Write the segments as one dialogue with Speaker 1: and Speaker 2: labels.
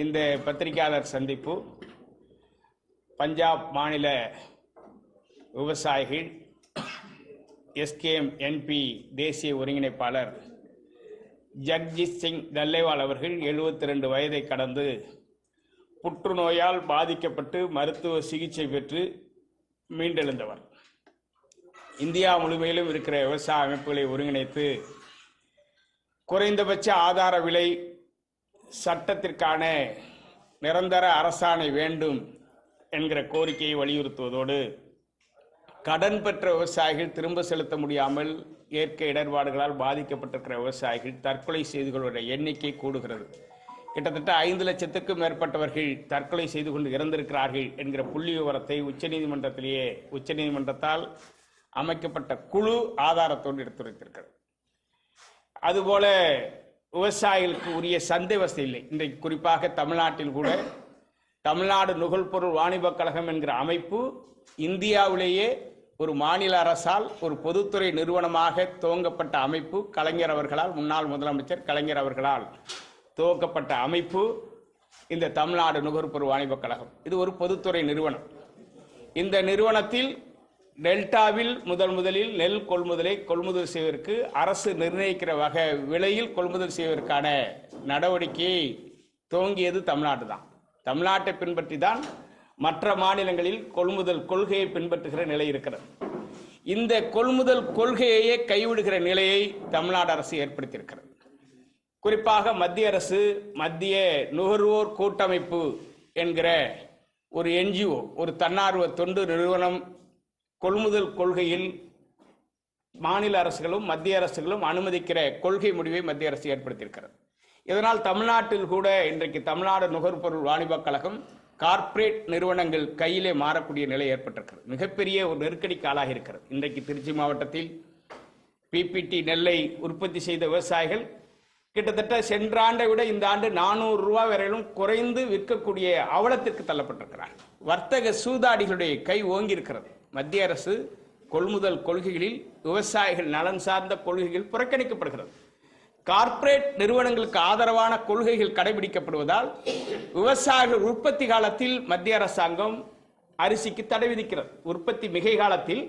Speaker 1: இந்த பத்திரிகையாளர் சந்திப்பு பஞ்சாப் மாநில விவசாயிகள் எஸ்கேஎம் என்பி தேசிய ஒருங்கிணைப்பாளர் ஜக்ஜித் சிங் தல்லேவால் அவர்கள் 72 ரெண்டு வயதை கடந்து புற்றுநோயால் பாதிக்கப்பட்டு மருத்துவ சிகிச்சை பெற்று மீண்டெழுந்தவர். இந்தியா முழுமையிலும் இருக்கிற விவசாய அமைப்புகளை ஒருங்கிணைத்து குறைந்தபட்ச ஆதார விலை சட்டத்திற்கான நிரந்தர அரசாணை வேண்டும் என்கிற கோரிக்கையை வலியுறுத்துவதோடு கடன் பெற்ற விவசாயிகள் திரும்ப செலுத்த முடியாமல் இயற்கை இடர்பாடுகளால் பாதிக்கப்பட்டிருக்கிற விவசாயிகள் தற்கொலை செய்து கொள்வதுடைய எண்ணிக்கை கூடுகிறது. கிட்டத்தட்ட ஐந்து லட்சத்துக்கும் மேற்பட்டவர்கள் தற்கொலை செய்து கொண்டு இறந்திருக்கிறார்கள் என்கிற புள்ளி விவரத்தை உச்சநீதிமன்றத்திலேயே உச்சநீதிமன்றத்தால் அமைக்கப்பட்ட குழு ஆதாரத்தோடு எடுத்துரைத்திருக்கிறது. அதுபோல விவசாயிகளுக்கு உரிய சந்தை வசதி இல்லை. இன்றைக்கு குறிப்பாக தமிழ்நாட்டில் கூட தமிழ்நாடு நுகர்பொருள் வாணிபக் கழகம் என்கிற அமைப்பு இந்தியாவிலேயே ஒரு மாநில அரசால் ஒரு பொதுத்துறை நிறுவனமாக துவங்கப்பட்ட அமைப்பு கலைஞர் அவர்களால் முன்னாள் முதலமைச்சர் கலைஞர் அவர்களால் துவக்கப்பட்ட அமைப்பு இந்த தமிழ்நாடு நுகர்பொருள் வாணிபக் கழகம். இது ஒரு பொதுத்துறை நிறுவனம். இந்த நிறுவனத்தில் டெல்டாவில் முதல் முதலில் நெல் கொள்முதலை கொள்முதல் செய்வதற்கு அரசு நிர்ணயிக்கிற வகை விலையில் கொள்முதல் செய்வதற்கான நடவடிக்கையை துவங்கியது தமிழ்நாடு தான் தமிழ்நாட்டை பின்பற்றி தான் மற்ற மாநிலங்களில் கொள்முதல் கொள்கையை பின்பற்றுகிற நிலை இருக்கிறது. இந்த கொள்முதல் கொள்கையையே கைவிடுகிற நிலையை தமிழ்நாடு அரசு ஏற்படுத்தியிருக்கிறது. குறிப்பாக மத்திய அரசு மத்திய நுகர்வோர் கூட்டமைப்பு என்கிற ஒரு என்ஜிஓ ஒரு தன்னார்வ தொண்டு நிறுவனம் கொள்முதல் கொள்கையில் மாநில அரசுகளும் மத்திய அரசுகளும் அனுமதிக்கிற கொள்கை முடிவை மத்திய அரசு ஏற்படுத்தியிருக்கிறது. இதனால் தமிழ்நாட்டில் கூட இன்றைக்கு தமிழ்நாடு நுகர்பொருள் வாணிபக் கழகம் கார்ப்பரேட் நிறுவனங்கள் கையிலே மாறக்கூடிய நிலை ஏற்பட்டிருக்கிறது. மிகப்பெரிய ஒரு நெருக்கடிக்கு ஆளாகி இருக்கிறது. இன்றைக்கு திருச்சி மாவட்டத்தில் பிபிடி நெல்லை உற்பத்தி செய்த விவசாயிகள் கிட்டத்தட்ட சென்ற ஆண்டை விட இந்த ஆண்டு நானூறு ரூபாய் வரையிலும் குறைந்து விற்கக்கூடிய அவலத்திற்கு தள்ளப்பட்டிருக்கிறார் வர்த்தக சூதாடிகளுடைய கை ஓங்கி இருக்கிறது மத்திய அரசு கொள்முதல் கொள்கைகளில் விவசாயிகள் நலன் சார்ந்த கொள்கைகள் புறக்கணிக்கப்படுகிறது. கார்ப்பரேட் நிறுவனங்களுக்கு ஆதரவான கொள்கைகள் கடைபிடிக்கப்படுவதால் விவசாயிகள் உற்பத்தி காலத்தில் மத்திய அரசாங்கம் அரிசிக்கு தடை விதிக்கிறது. உற்பத்தி மிகை காலத்தில்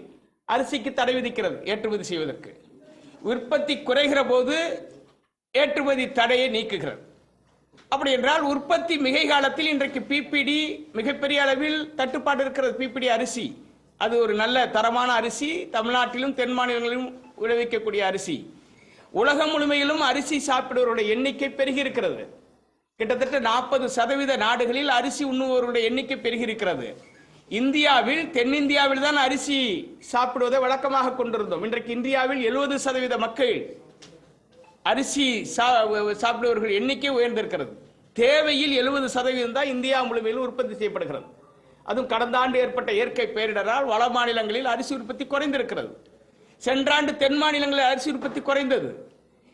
Speaker 1: அரிசிக்கு தடை விதிக்கிறது ஏற்றுமதி செய்வதற்கு. உற்பத்தி குறைகிற போது ஏற்றுமதி தடையை நீக்குகிறது. அப்படி என்றால் உற்பத்தி மிகை காலத்தில் இன்றைக்கு பிபிடி மிகப்பெரிய அளவில் தட்டுப்பாடு இருக்கிறது பிபிடி அரிசி. அது ஒரு நல்ல தரமான அரிசி தமிழ்நாட்டிலும் தென் மாநிலங்களிலும் விளைவிக்கக்கூடிய அரிசி. உலகம் முழுமையிலும் அரிசி சாப்பிடுவருடைய எண்ணிக்கை பெருகி இருக்கிறது கிட்டத்தட்ட நாற்பது சதவீத நாடுகளில் அரிசி உண்ணுவோருடைய எண்ணிக்கை பெருகி இருக்கிறது இந்தியாவில் தென்னிந்தியாவில் தான் அரிசி சாப்பிடுவதை வழக்கமாக கொண்டிருந்தோம். இன்றைக்கு இந்தியாவில் எழுபது சதவீத மக்கள் அரிசி சா- சாப்பிடுபவர்கள் எண்ணிக்கை உயர்ந்திருக்கிறது. தேவையில் எழுபது சதவீதம் தான் இந்தியா முழுமையிலும் உற்பத்தி செய்யப்படுகிறது. அதுவும் கடந்த ஆண்டு ஏற்பட்ட இயற்கை பேரிடரால் வட மாநிலங்களில் அரிசி உற்பத்தி குறைந்திருக்கிறது. சென்றாண்டு தென் மாநிலங்களில் அரிசி உற்பத்தி குறைந்தது.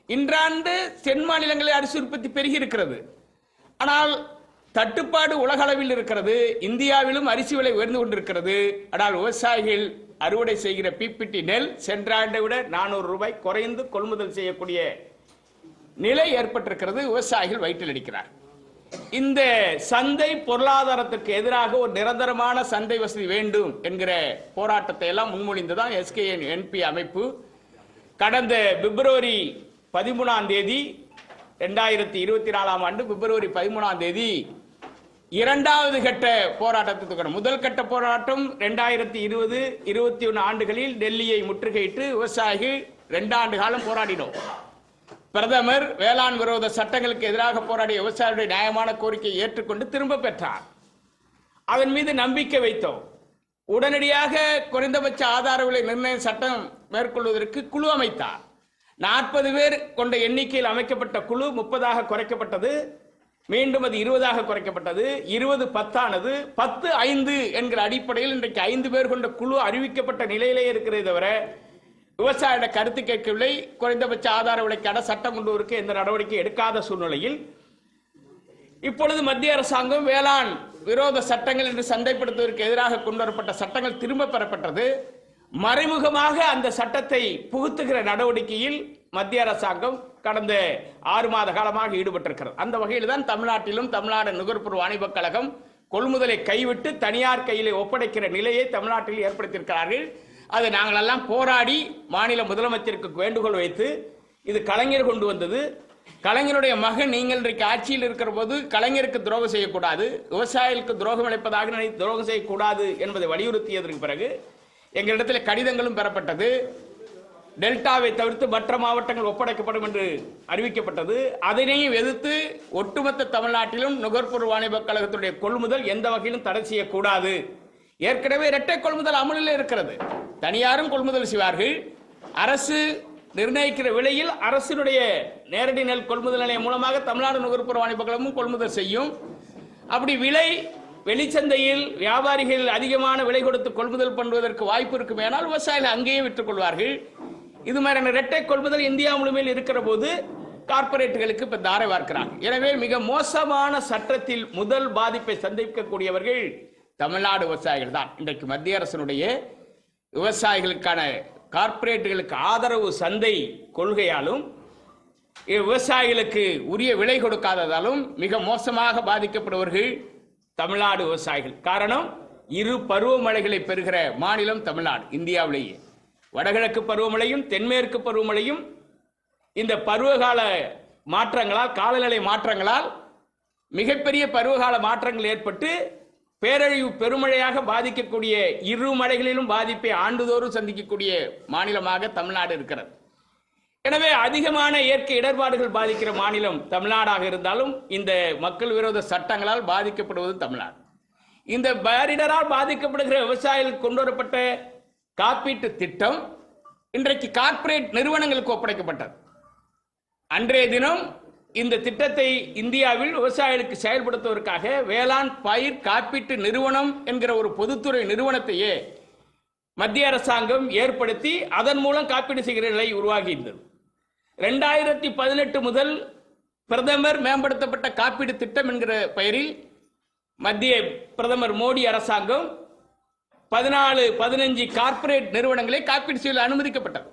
Speaker 1: இன்றாண்டு தென் மாநிலங்களில் அரிசி உற்பத்தி பெருகி இருக்கிறது ஆனால் தட்டுப்பாடு உலகளவில் இருக்கிறது. இந்தியாவிலும் அரிசி விலை உயர்ந்து கொண்டிருக்கிறது. ஆனால் விவசாயிகள் அறுவடை செய்கிற பிபிடி நெல் சென்ற ஆண்டை விட நானூறு ரூபாய் குறைந்து கொள்முதல் செய்யக்கூடிய நிலை ஏற்பட்டிருக்கிறது. விவசாயிகள் வயிற்றில் அடிக்கிறார் இந்த சந்தை பொருளாதாரத்திற்கு எதிராக ஒரு நிரந்தரமான சந்தை வசதி வேண்டும் என்கிற போராட்டத்தை எல்லாம் முன்மொழிந்துதான் எஸ்கேஎன் என்பி அமைப்பு. கடந்த பிப்ரவரி பதிமூணாம் தேதி ரெண்டாயிரத்தி இருபத்தி நாலாம் ஆண்டு பிப்ரவரி பதிமூணாம் தேதி இரண்டாவது கட்ட போராட்டத்தை முதல் கட்ட போராட்டம் ரெண்டாயிரத்தி இருபது இருபத்தி ஒன்று ஆண்டுகளில் டெல்லியை முற்றுகையிட்டு விவசாயிகள் ரெண்டாண்டு காலம் போராடினோம். பிரதமர் வேளாண் விரோத சட்டங்களுக்கு எதிராக போராடிய விவசாயிகளுடைய நியாயமான கோரிக்கையை ஏற்றுக்கொண்டு திரும்ப பெற்றார். அதன் மீது நம்பிக்கை வைத்தோம். உடனடியாக குறைந்தபட்ச ஆதார விலை நிர்ணய சட்டம் மேற்கொள்வதற்கு குழு அமைத்தார். நாற்பது பேர் கொண்ட எண்ணிக்கையில் அமைக்கப்பட்ட குழு முப்பதாக குறைக்கப்பட்டது. மீண்டும் அது இருபதாக குறைக்கப்பட்டது. இருபது பத்தானது. பத்து ஐந்து என்கிற அடிப்படையில் இன்றைக்கு ஐந்து பேர் கொண்ட குழு அறிவிக்கப்பட்ட நிலையிலே இருக்கிறதே தவிர விவசாயிட கருத்து கேட்கவில்லை. குறைந்தபட்ச ஆதார விலைக்கான சட்டம் கொண்டு வருவதற்கு எந்த நடவடிக்கை எடுக்காத சூழ்நிலையில் இப்பொழுது மத்திய அரசாங்கம் வேளாண் விரோத சட்டங்கள் என்று சந்தைப்படுத்துவதற்கு எதிராக கொண்டு வரப்பட்ட சட்டங்கள் திரும்ப பெறப்பட்டது. மறைமுகமாக அந்த சட்டத்தை புகுத்துகிற நடவடிக்கையில் மத்திய அரசாங்கம் கடந்த ஆறு மாத காலமாக ஈடுபட்டிருக்கிறது. அந்த வகையில் தான் தமிழ்நாட்டிலும் தமிழ்நாடு நுகர்பொருள் வாணிபக் கழகம் கொள்முதலை கைவிட்டு தனியார் கையிலே ஒப்படைக்கிற நிலையை தமிழ்நாட்டில் ஏற்படுத்தியிருக்கிறார்கள். அது நாங்கள் எல்லாம் போராடி மாநில முதலமைச்சருக்கு வேண்டுகோள் வைத்து இது கலைஞர் கொண்டு வந்தது. கலைஞருடைய மகன் நீங்கள் இன்றைக்கு ஆட்சியில் இருக்கிற போது கலைஞருக்கு துரோகம் செய்யக்கூடாது. விவசாயிகளுக்கு துரோகம் அளிப்பதாக நினை துரோகம் செய்யக்கூடாது என்பதை வலியுறுத்தியதற்கு பிறகு எங்களிடத்தில் கடிதங்களும் பெறப்பட்டது. டெல்டாவை தவிர்த்து மற்ற மாவட்டங்கள் ஒப்படைக்கப்படும் என்று அறிவிக்கப்பட்டது. அதனையும் எதிர்த்து ஒட்டுமொத்த தமிழ்நாட்டிலும் நுகர்பொருள் வாணிபக் கழகத்துடைய கொள்முதல் எந்த வகையிலும் தடை செய்யக்கூடாது. ஏற்கனவே இரட்டை கொள்முதல் அமலில் இருக்கிறது. தனியாரும் கொள்முதல் செய்வார்கள். அரசு நிர்ணயிக்கிற விலையில் அரசினுடைய நேரடி நெல் கொள்முதல் நிலையம் மூலமாக தமிழ்நாடு நுகர்ப்புற வாணிபக் கழகமும் கொள்முதல் செய்யும். அப்படி விலை வெளிச்சந்தையில் வியாபாரிகள் அதிகமான விலை கொடுத்து கொள்முதல் பண்ணுவதற்கு வாய்ப்பு இருக்குமேனால் விவசாயிகள் அங்கேயே விற்றுக்கொள்வார்கள் இது மாதிரியான இரட்டை கொள்முதல் இந்தியா முழுமையில் இருக்கிற போது கார்ப்பரேட்டுகளுக்கு இப்போ தாரை வார்க்கிறாங்க. எனவே மிக மோசமான சட்டத்தில் முதல் பாதிப்பை சந்திக்கக்கூடியவர்கள் தமிழ்நாடு விவசாயிகள் தான். இன்றைக்கு மத்திய அரசினுடைய விவசாயிகளுக்கான கார்ப்பரேட்டுகளுக்கு ஆதரவு சந்தை கொள்கையாலும் விவசாயிகளுக்கு உரிய விலை கொடுக்காததாலும் மிக மோசமாக பாதிக்கப்படுவர்கள் தமிழ்நாடு விவசாயிகள். காரணம் இரு பருவமழைகளை பெறுகிற மாநிலம் தமிழ்நாடு இந்தியாவிலேயே. வடகிழக்கு பருவமழையும் தென்மேற்கு பருவமழையும் இந்த பருவகால மாற்றங்களால் காலநிலை மாற்றங்களால் மிகப்பெரிய பருவகால மாற்றங்கள் ஏற்பட்டு பேரழிவு பெருமழையாக பாதிக்கக்கூடிய இரு மழைகளிலும் பாதிப்பை ஆண்டுதோறும் சந்திக்கக்கூடிய மாநிலமாக தமிழ்நாடு இருக்கிறது. எனவே அதிகமான இயற்கை இடர்பாடுகள் பாதிக்கிற மாநிலம் தமிழ்நாடாக இருந்தாலும் இந்த மக்கள் விரோத சட்டங்களால் பாதிக்கப்படுவது தமிழ்நாடு. இந்த பேரிடரால் பாதிக்கப்படுகிற விவசாயிகளுக்கு கொண்டு வரப்பட்ட காப்பீட்டு திட்டம் இன்றைக்கு கார்ப்பரேட் நிறுவனங்களுக்கு ஒப்படைக்கப்பட்டது. அன்றைய தினம் இந்த திட்டத்தை இந்தியாவில் விவசாயிகளுக்கு செயல்படுத்துவதற்காக வேளாண் பயிர் காப்பீட்டு நிறுவனம் என்கிற ஒரு பொதுத்துறை நிறுவனத்தையே மத்திய அரசாங்கம் ஏற்படுத்தி அதன் மூலம் காப்பீடு செய்கிற நிலை உருவாகியிருந்தது ரெண்டாயிரத்தி பதினெட்டு முதல் பிரதமர் மேம்படுத்தப்பட்ட காப்பீடு திட்டம் என்கிற பெயரில் மத்திய பிரதமர் மோடி அரசாங்கம் பதினாலு பதினஞ்சு கார்ப்பரேட் நிறுவனங்களை காப்பீடு செய்ய அனுமதிக்கப்பட்டது.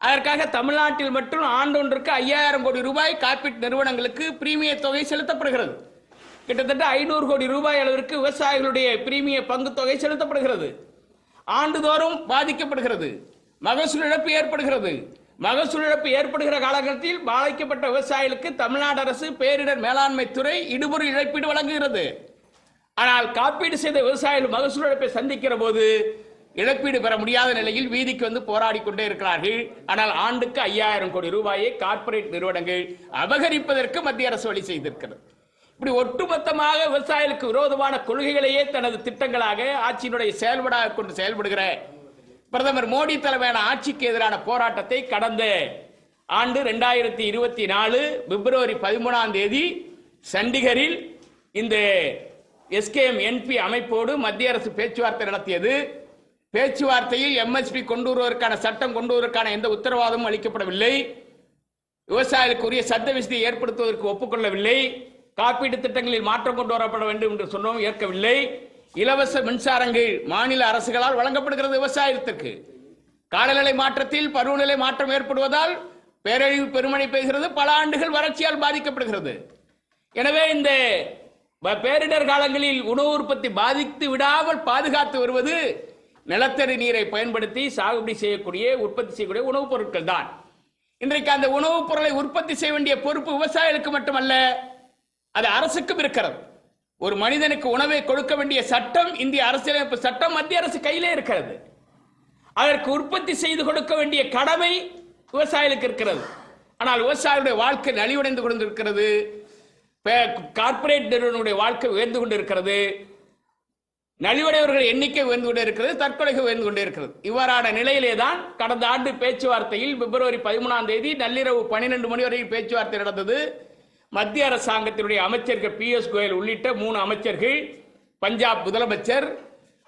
Speaker 1: அதற்காக தமிழ்நாட்டில் மட்டும் ஆண்டொன்றுக்கு ஐயாயிரம் கோடி ரூபாய் காப்பீட்டு நிறுவனங்களுக்கு பிரீமிய தொகை செலுத்தப்படுகிறது. கிட்டத்தட்ட ஐநூறு கோடி ரூபாய் அளவிற்கு விவசாயிகளுடைய பிரீமிய பங்கு தொகை செலுத்தப்படுகிறது. ஆண்டுதோறும் பாதிக்கப்படுகிறது. மகசூல் இழப்பு ஏற்படுகிறது. மகசூல் இழப்பு ஏற்படுகிற காலகட்டத்தில் பாதிக்கப்பட்ட விவசாயிகளுக்கு தமிழ்நாடு அரசு பேரிடர் மேலாண்மை துறை இடுபொருள் இழப்பீடு வழங்குகிறது. ஆனால் காப்பீடு செய்த விவசாயிகள் மகசூல் இழப்பை சந்திக்கிற போது இழப்பீடு பெற முடியாத நிலையில் வீதிக்கு வந்து போராடி கொண்டே இருக்கிறார்கள். ஆனால் ஆண்டுக்கு ஐயாயிரம் கோடி ரூபாயை கார்ப்பரேட் நிறுவனங்கள் அபகரிப்பதற்கு மத்திய அரசு வழி செய்திருக்கிறது. இப்படி ஒட்டுமொத்தமாக விவசாயிகளுக்கு விரோதமான கொள்கைகளையே தனது திட்டங்களாக ஆட்சியினுடைய செயல்படாக கொண்டு செயல்படுகிற பிரதமர் மோடி தலைமையான ஆட்சிக்கு எதிரான போராட்டத்தை கடந்த ஆண்டு ரெண்டாயிரத்தி இருபத்தி நாலு பிப்ரவரி பதிமூணாம் தேதி சண்டிகரில் இந்த எஸ்கேஎம் என்பி அமைப்போடு மத்திய அரசு பேச்சுவார்த்தை நடத்தியது. பேச்சுவார்த்தையில் எம்எஸ்பி கொண்டு வருவதற்கான சட்டம் கொண்டு வருவதற்கான எந்த உத்தரவாதமும் அளிக்கப்படவில்லை. விவசாயிகளுக்கு உரிய சட்ட விசதியை ஏற்படுத்துவதற்கு ஒப்புக்கொள்ளவில்லை. காப்பீட்டு திட்டங்களில் மாற்றம் கொண்டு வரப்பட வேண்டும் என்று சொன்னோம் ஏற்கவில்லை. இலவச மின்சாரங்கள் மாநில அரசுகளால் வழங்கப்படுகிறது விவசாயத்துக்கு. காலநிலை மாற்றத்தில் பருவநிலை மாற்றம் ஏற்படுவதால் பேரழிவு பெருமழை பெய்கிறது. பல ஆண்டுகள் வறட்சியால் பாதிக்கப்படுகிறது. எனவே இந்த பேரிடர் காலங்களில் உணவு உற்பத்தி பாதித்து விடாமல் பாதுகாத்து வருவது நிலத்தடி நீரை பயன்படுத்தி சாகுபடி செய்யக்கூடிய உற்பத்தி செய்யக்கூடிய உணவுப் பொருட்கள் தான். இன்றைக்கு அந்த உணவுப் பொருளை உற்பத்தி செய்ய வேண்டிய பொறுப்பு விவசாயிகளுக்கு மட்டுமல்ல அது அரசுக்கும் இருக்கிறது. ஒரு மனிதனுக்கு உணவை கொடுக்க வேண்டிய சட்டம் இந்திய அரசியலமைப்பு சட்டம் மத்திய அரசு கையிலே இருக்கிறது. அதற்கு உற்பத்தி செய்து கொடுக்க வேண்டிய கடமை விவசாயிகளுக்கு இருக்கிறது. ஆனால் விவசாயிகளுடைய வாழ்க்கை நலிவடைந்து கொண்டிருக்கிறது. கார்பரேட் கார்ப்பரேட் நிறுவனங்களுடைய வாழ்க்கை உயர்ந்து கொண்டிருக்கிறது. நலிவடையவர்கள் எண்ணிக்கை உயர்ந்து கொண்டே இருக்கிறது தற்கொலைகள் உயர்ந்து கொண்டே இருக்கிறது இவ்வாறான நிலையிலே தான் கடந்த ஆண்டு பேச்சுவார்த்தையில் பிப்ரவரி பதிமூணாம் தேதி நள்ளிரவு பன்னிரண்டு மணி வரை பேச்சுவார்த்தை நடந்தது. மத்திய அரசாங்கத்தினுடைய அமைச்சர்கள் பி. எஸ். கோயல் உள்ளிட்ட மூணு அமைச்சர்கள் பஞ்சாப் முதலமைச்சர்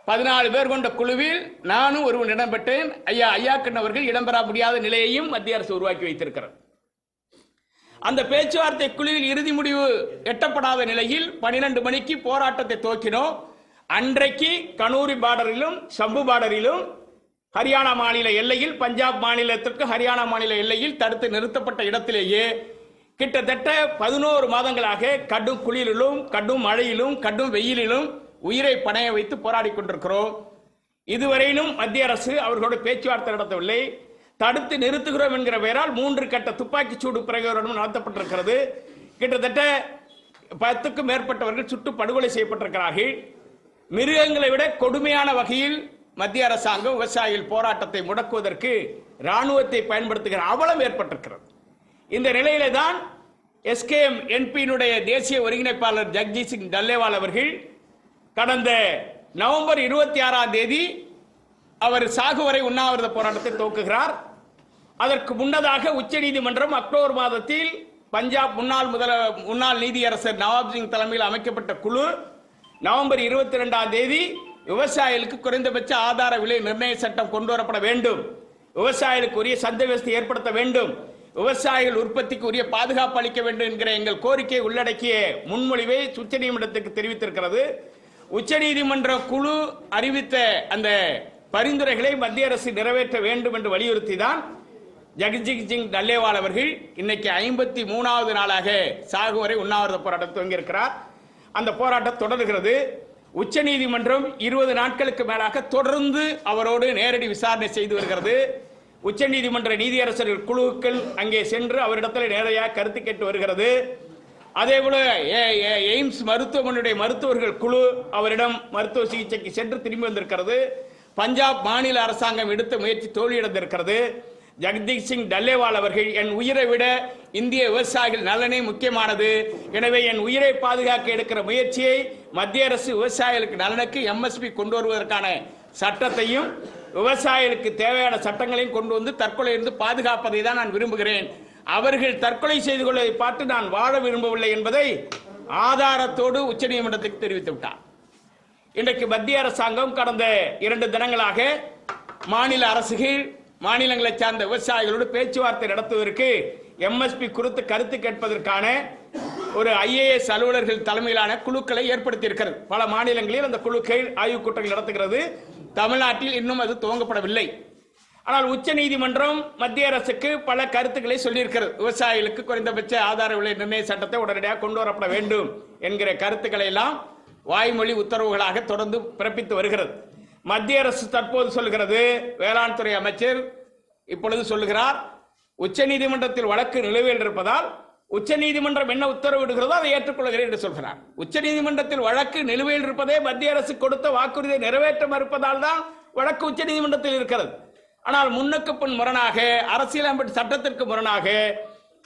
Speaker 1: பதினாலு பேர் கொண்ட குழுவில் நானும் ஒருவன் இடம்பெற்றேன். ஐயா ஐயாக்கன் அவர்கள் இடம்பெற முடியாத நிலையையும் மத்திய அரசு உருவாக்கி வைத்திருக்கிறது. அந்த பேச்சுவார்த்தை குழுவில் இறுதி முடிவு எட்டப்படாத நிலையில் பனிரெண்டு மணிக்கு போராட்டத்தை துவக்கினோம். அன்றைக்கு கனூரி பார்டரிலும் சம்பு பார்டரிலும் ஹரியானா மாநில எல்லையில் பஞ்சாப் மாநிலத்திற்கு ஹரியானா மாநில எல்லையில் தடுத்து நிறுத்தப்பட்ட இடத்திலேயே கிட்டத்தட்ட பதினோரு மாதங்களாக கடும் குளிரிலும் கடும் மழையிலும் கடும் வெயிலிலும் உயிரை பணைய வைத்து போராடி கொண்டிருக்கிறோம். இதுவரையிலும் மத்திய அரசு அவர்களோடு பேச்சுவார்த்தை நடத்தவில்லை. தடுத்து நிறுத்துகிறோம் என்கிற பெயரால் மூன்று கட்ட துப்பாக்கி சூடு பிரயோகம் நடத்தப்பட்டிருக்கிறது. கிட்டத்தட்ட பத்துக்கும் மேற்பட்டவர்கள் சுட்டு படுகொலை செய்யப்பட்டிருக்கிறார்கள். மிருகங்களை விட கொடுமையான வகையில் மத்திய அரசாங்கம் விவசாயிகள் போராட்டத்தை முடக்குவதற்கு இராணுவத்தை பயன்படுத்துகிற அவலம் ஏற்பட்டிருக்கிறது. இந்த நிலையில தான் எஸ்கேஎம் என்பியினுடைய தேசிய ஒருங்கிணைப்பாளர் ஜக்ஜீத் சிங் டல்லேவால் அவர்கள் கடந்த நவம்பர் இருபத்தி ஆறாம் தேதி அவர் சாகுவரை உண்ணாவிரத போராட்டத்தை துவக்குகிறார். அதற்கு முன்னதாக உச்சநீதிமன்றம் அக்டோபர் மாதத்தில் பஞ்சாப் முன்னாள் முதல முன்னாள் நீதியரசர் நவாப் சிங் தலைமையில் அமைக்கப்பட்ட குழு நவம்பர் இருபத்தி ரெண்டாம் தேதி விவசாயிகளுக்கு குறைந்தபட்ச ஆதார விலை நிர்ணய சட்டம் கொண்டு வரப்பட வேண்டும். விவசாயிகளுக்கு உரிய சந்தை வசதி ஏற்படுத்த வேண்டும். விவசாயிகள் உற்பத்திக்கு உரிய பாதுகாப்பு அளிக்க வேண்டும் என்கிற எங்கள் கோரிக்கையை உள்ளடக்கிய முன்மொழிவை உச்சநீதிமன்றத்துக்கு தெரிவித்திருக்கிறது. உச்சநீதிமன்ற குழு அறிவித்த அந்த பரிந்துரைகளை மத்திய அரசு நிறைவேற்ற வேண்டும் என்று வலியுறுத்தி தான் ஜெகஜித் சிங் டல்லேவால் அவர்கள் இன்னைக்கு ஐம்பத்தி மூணாவது நாளாக சாகுவரை உண்ணாவிரத போராட்டம் துவங்கியிருக்கிறார். அந்த போராட்டம் தொடர்கிறது. உச்சநீதிமன்றம் இருபது நாட்களுக்கு மேலாக தொடர்ந்து அவரோடு நேரடி விசாரணை செய்து வருகிறது. உச்சநீதிமன்ற நீதியரசர்கள் குழுக்கள் அங்கே சென்று அவரிடத்தில் நேரடியாக கருத்து கேட்டு வருகிறது. அதே போல ஏ- ஏ- எய்ம்ஸ் மருத்துவமனையுடைய மருத்துவர்கள் குழு அவரிடம் மருத்துவ சிகிச்சைக்கு சென்று திரும்பி வந்திருக்கிறது. பஞ்சாப் மாநில அரசாங்கம் எடுத்த முயற்சி தோல்வியடைந்திருக்கிறது. ஜெகதீப் சிங் டல்லேவால் அவர்கள் என் உயிரை விட இந்திய விவசாயிகள் நலனே முக்கியமானது. எனவே என் உயிரை பாதுகாக்க எடுக்கிற முயற்சியை மத்திய அரசு விவசாயிகளுக்கு நலனுக்கு எம்எஸ்பி கொண்டு வருவதற்கான சட்டத்தையும் விவசாயிகளுக்கு தேவையான சட்டங்களையும் கொண்டு வந்து தற்கொலையிலிருந்து பாதுகாப்பதை தான் நான் விரும்புகிறேன். அவர்கள் தற்கொலை செய்து கொள்வதை பார்த்து நான் வாழ விரும்பவில்லை என்பதை ஆதாரத்தோடு உச்சநீதிமன்றத்துக்கு தெரிவித்து விட்டார். இன்றைக்கு மத்திய அரசாங்கம் கடந்த இரண்டு தினங்களாக மாநில அரசுகள் மாநிலங்களை சார்ந்த விவசாயிகளோடு பேச்சுவார்த்தை நடத்துவதற்கு எம்எஸ்பி குறித்து கருத்து கேட்பதற்கான ஒரு ஐஏஎஸ் அலுவலர்கள் தலைமையிலான குழுக்களை ஏற்படுத்தியிருக்கிறது. பல மாநிலங்களில் அந்த குழுக்கள் ஆய்வுக் கூட்டங்கள் நடத்துகிறது. தமிழ்நாட்டில் இன்னும் அது துவங்கப்படவில்லை. ஆனால் உச்ச நீதிமன்றம் மத்திய அரசுக்கு பல கருத்துக்களை சொல்லியிருக்கிறது. விவசாயிகளுக்கு குறைந்தபட்ச ஆதார விலை நிர்ணய சட்டத்தை உடனடியாக கொண்டு வரப்பட வேண்டும் என்கிற கருத்துக்களை எல்லாம் வாய்மொழி உத்தரவுகளாக தொடர்ந்து பிறப்பித்து வருகிறது. மத்திய அரசு தற்போது சொல்கிறது வேளாண் துறை அமைச்சர் இப்பொழுது சொல்லுகிறார் உச்ச நீதிமன்றத்தில் வழக்கு நிலுவையில் இருப்பதால் உச்ச நீதிமன்றம் என்ன உத்தரவிடுகிறதோ அதை ஏற்றுக்கொள்கிறேன் என்று சொல்கிறார். உச்ச நீதிமன்றத்தில் வழக்கு நிலுவையில் இருப்பதே மத்திய அரசு கொடுத்த வாக்குறுதியை நிறைவேற்ற மறுப்பதால் தான் வழக்கு உச்ச நீதிமன்றத்தில் இருக்கிறது. ஆனால் முன்னுக்கு பின் முரணாக அரசியலமைப்பு சட்டத்திற்கு முரணாக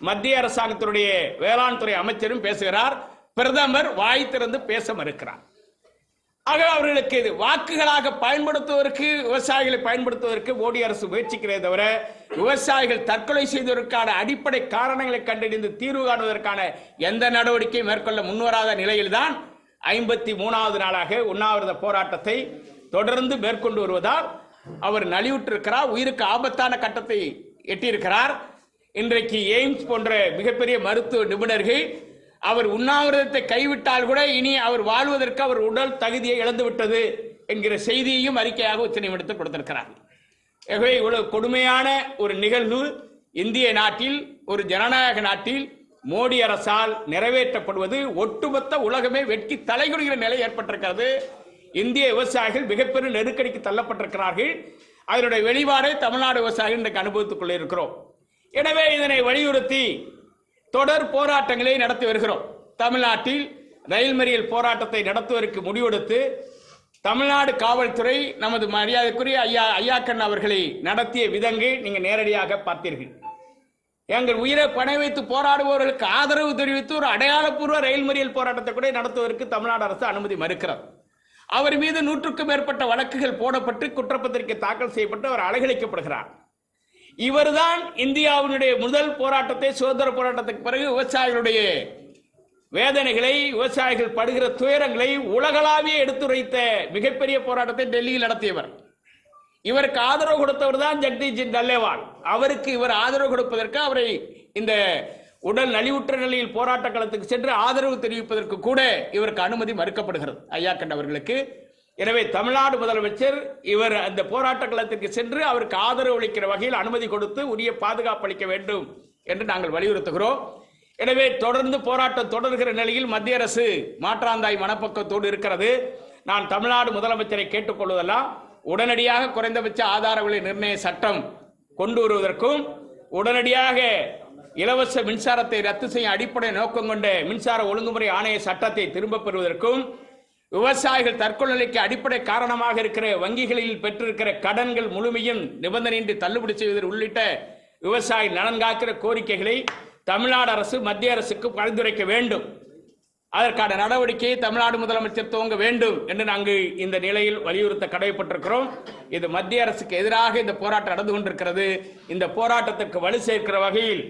Speaker 1: மத்திய அரசாங்கத்தினுடைய வேளாண் துறை அமைச்சரும் பேசுகிறார். பிரதமர் வாய் திறந்து பேச மறுக்கிறார். ஆக அவர்களுக்கு இது வாக்குகளாக பயன்படுத்துவதற்கு விவசாயிகளை பயன்படுத்துவதற்கு மோடி அரசு முயற்சிக்கிறதே தவிர விவசாயிகள் தற்கொலை செய்ததற்கான அடிப்படை காரணங்களை கண்டறிந்து தீர்வு காணுவதற்கான எந்த நடவடிக்கையும் மேற்கொள்ள முன்வராத நிலையில்தான் ஐம்பத்தி மூணாவது நாளாக உண்ணாவிரத போராட்டத்தை தொடர்ந்து மேற்கொண்டு வருவதால் அவர் நலிவுற்றிருக்கிறார் உயிருக்கு ஆபத்தான கட்டத்தை எட்டியிருக்கிறார். இன்றைக்கு எய்ம்ஸ் போன்ற மிகப்பெரிய மருத்துவ நிபுணர்கள் அவர் உண்ணாவிரதத்தை கைவிட்டால் கூட இனி அவர் வாழ்வதற்கு அவர் உடல் தகுதியை இழந்துவிட்டது என்கிற செய்தியையும் அறிக்கையாக உச்ச நீதிமன்றத்தில் கொடுத்திருக்கிறார்கள் ஆகவே இவ்வளவு கொடுமையான ஒரு நிகழ்வு இந்திய நாட்டில் ஒரு ஜனநாயக நாட்டில் மோடி அரசால் நிறைவேற்றப்படுவது ஒட்டுமொத்த உலகமே வெட்கி தலைகுடுகிற நிலை ஏற்பட்டிருக்கிறது. இந்திய விவசாயிகள் மிகப்பெரும் நெருக்கடிக்கு தள்ளப்பட்டிருக்கிறார்கள். அதனுடைய வெளிப்பாடை தமிழ்நாடு விவசாயிகள் இன்றைக்கு அனுபவித்துக் கொள்ள இருக்கிறோம் எனவே இதனை வலியுறுத்தி தொடர் போராட்டங்களை நடத்தி வருகிறோம். தமிழ்நாட்டில் ரயில் மறியல் போராட்டத்தை நடத்துவதற்கு முடிவெடுத்து தமிழ்நாடு காவல்துறை நமது மரியாதைக்குரிய ஐயா ஐயாக்கண் அவர்களை நடத்திய விதங்கை நீங்க நேரடியாக பார்த்தீர்கள். எங்கள் உயிரை பணை வைத்து போராடுபவர்களுக்கு ஆதரவு தெரிவித்து ஒரு அடையாளப்பூர்வ ரயில் மறியல் போராட்டத்தை கூட நடத்துவதற்கு தமிழ்நாடு அரசு அனுமதி மறுக்கிறது. அவர் மீது நூற்றுக்கும் மேற்பட்ட வழக்குகள் போடப்பட்டு குற்றப்பத்திரிகை தாக்கல் செய்யப்பட்டு அவர் அலகழிக்கப்படுகிறார். இவர்தான் இந்தியாவினுடைய முதல் போராட்டத்தை சுதந்திர போராட்டத்துக்கு பிறகு விவசாயிகளுடைய வேதனைகளை விவசாயிகள் படுகிற துயரங்களை உலகளாவிய எடுத்துரைத்த மிகப்பெரிய போராட்டத்தை டெல்லியில் நடத்தியவர். இவருக்கு ஆதரவு கொடுத்தவர் தான் ஜெகதீஷ் டல்லேவால் அவருக்கு இவர் ஆதரவு கொடுப்பதற்கு அவரை இந்த உடல் நலிவுற்ற நிலையில் போராட்ட களத்துக்கு சென்று ஆதரவு தெரிவிப்பதற்கு கூட இவருக்கு அனுமதி மறுக்கப்படுகிறது. ஐயா கண்டவர்களுக்கு எனவே தமிழ்நாடு முதலமைச்சர் இவர் அந்த போராட்ட களத்திற்கு சென்று அவருக்கு ஆதரவு அளிக்கிற வகையில் அனுமதி கொடுத்து உரிய பாதுகாப்பு அளிக்க வேண்டும் என்று நாங்கள் வலியுறுத்துகிறோம். எனவே தொடர்ந்து போராட்டம் தொடர்கிற நிலையில் மத்திய அரசு மாற்றாந்தாய் மனப்பக்கத்தோடு இருக்கிறது. நான் தமிழ்நாடு முதலமைச்சரை கேட்டுக்கொள்வதெல்லாம் உடனடியாக குறைந்தபட்ச ஆதார விலை நிர்ணய சட்டம் கொண்டு வருவதற்கும் உடனடியாக இலவச மின்சாரத்தை ரத்து செய்யும் அடிப்படை நோக்கம் கொண்ட மின்சார ஒழுங்குமுறை ஆணைய சட்டத்தை திரும்பப் பெறுவதற்கும் விவசாயிகள் தற்கொலைக்கு அடிப்படை காரணமாக இருக்கிற வங்கிகளில் பெற்றிருக்கிற கடன்கள் முழுமையும் நிபந்தனையின்றி தள்ளுபடி செய்வதற்கு உள்ளிட்ட விவசாயி நலன் காக்கிற கோரிக்கைகளை தமிழ்நாடு அரசு மத்திய அரசுக்கு பரிந்துரைக்க வேண்டும். அதற்கான நடவடிக்கையை தமிழ்நாடு முதலமைச்சர் துவங்க வேண்டும் என்று நாங்கள் இந்த நிலையில் வலியுறுத்த கடமைப்பட்டிருக்கிறோம் இது மத்திய அரசுக்கு எதிராக இந்த போராட்டம் நடந்து கொண்டிருக்கிறது. இந்த போராட்டத்திற்கு வலு சேர்க்கிற வகையில்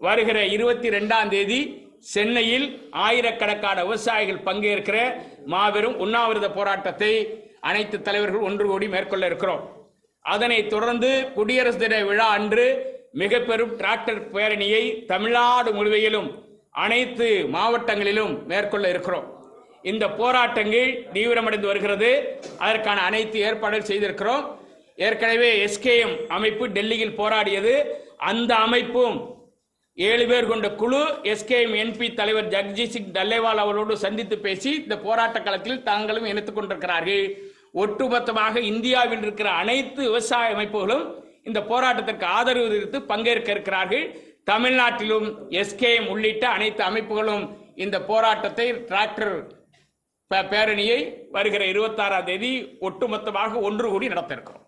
Speaker 1: வருகிற இருபத்தி ரெண்டாம் தேதி சென்னையில் ஆயிரக்கணக்கான விவசாயிகள் பங்கேற்கிற மாபெரும் உண்ணாவிரத போராட்டத்தை அனைத்து தலைவர்கள் ஒன்று கூடி மேற்கொள்ள இருக்கிறோம். அதனை தொடர்ந்து குடியரசு தின விழா அன்று மிக பெரும் டிராக்டர் பேரணியை தமிழ்நாடு முழுவையிலும் அனைத்து மாவட்டங்களிலும் மேற்கொள்ள இருக்கிறோம். இந்த போராட்டங்கள் தீவிரமடைந்து வருகிறது. அதற்கான அனைத்து ஏற்பாடுகள் செய்திருக்கிறோம். ஏற்கனவே எஸ்கேஎம் அமைப்பு டெல்லியில் போராடியது. அந்த அமைப்பும் ஏழு பேர் கொண்ட குழு எஸ்கேஎம் என்பி தலைவர் ஜக்ஜித் சிங் டல்லேவால் அவரோடு சந்தித்து பேசி இந்த போராட்ட களத்தில் தாங்களும் இணைத்துக் கொண்டிருக்கிறார்கள். ஒட்டுமொத்தமாக இந்தியாவில் இருக்கிற அனைத்து விவசாய அமைப்புகளும் இந்த போராட்டத்திற்கு ஆதரவு தெரிவித்து பங்கேற்க இருக்கிறார்கள். தமிழ்நாட்டிலும் எஸ்கேஎம் உள்ளிட்ட அனைத்து அமைப்புகளும் இந்த போராட்டத்தை டிராக்டர் பே- பேரணியை வருகிற இருபத்தாறாம் தேதி ஒட்டுமொத்தமாக ஒன்று கூடி நடத்த இருக்கிறோம்